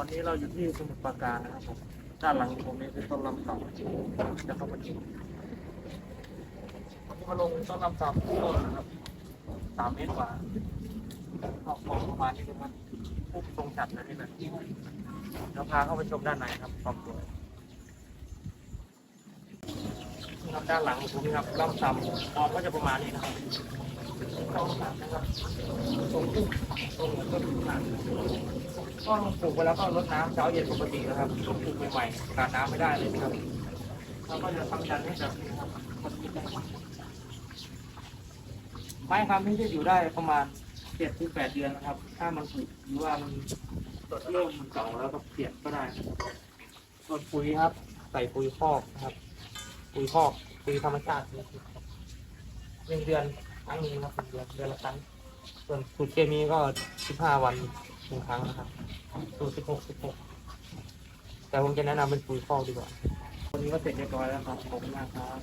วันนี้เราอยู่ที่สมุทรปราการนะครับผมด้านหลังผมนี่คือต้นลำเสาจะเข้ามาดูวันนี้มาลงต้นลำเสาต้นนะครับสามเมตรกว่าออกมองประมาณนี้นะครับปุ๊บตรงจัดเลยนี่นะเดี๋ยวพาเข้าไปชมด้านในครับความสวยครับด้านหลังผมนี่ครับลำซ้ำมองก็จะประมาณนี้นะครับต้องสันะครับตรงขึ้นตรงก็ถึงขนาด ก็ปลูกไปแล้วก็รดน้ำเช้าเย็นปกตินะครับช่วงปลูกใหม่ๆขาดน้ำไม่ได้เลยนะครับเราก็จะทำยันให้แบบนี้ครับไม้คำนี้จะอยู่ได้ประมาณเจ็ดถึงแปดเดือนนะครับ ถ้ามันผุหรือว่ามันเริ่มมันเก่าแล้วก็เปลี่ยนก็ได้นะครับส่วนปุ๋ยครับ ใส่ปุ๋ยคอกนะครับ ปุ๋ยคอกปุ๋ยธรรมชาตินะครับหนึ่งเดือนครั้งนึงครับเดือนเดือนละครั้งส่วนสูตรเคมีก็สิบห้าวัน หนึ่งครั้งนะครับสูตรสิบหกสิบหกแต่ผมจะแนะนำเป็นปุ๋ยคอกดีกว่าวันนี้ก็เสร็จเรียบร้อยแล้วครับขอบคุณมากครับ